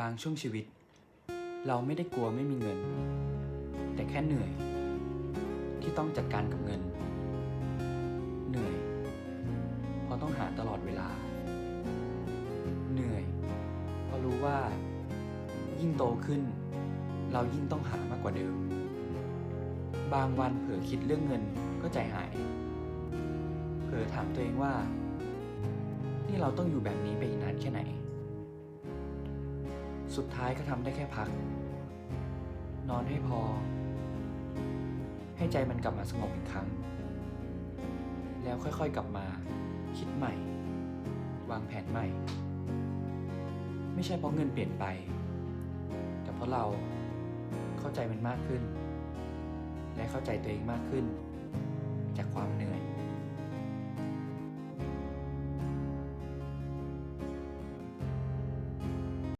บางช่วงชีวิต เราไม่ได้กลัวไม่มีเงิน แต่แค่เหนื่อย ที่ต้องจัดการกับเงิน เหนื่อย เพราะต้องหาตลอดเวลา เหนื่อย เพราะรู้ว่า ยิ่งโตขึ้น เรายิ่งต้องหามากกว่าเดิม บางวันเผลอคิดเรื่องเงินก็ใจหาย เผลอถามตัวเองว่า นี่เราต้องอยู่แบบนี้ไปอีกนานแค่ไหน สุดท้ายก็ทำได้แค่พัก นอนให้พอ ให้ใจมันกลับมาสงบอีกครั้ง แล้วค่อยๆกลับมา คิดใหม่ วางแผนใหม่ ไม่ใช่เพราะเงินเปลี่ยนไป แต่เพราะเราเข้าใจมันมากขึ้น และเข้าใจตัวเองมากขึ้น จากความเหนื่อย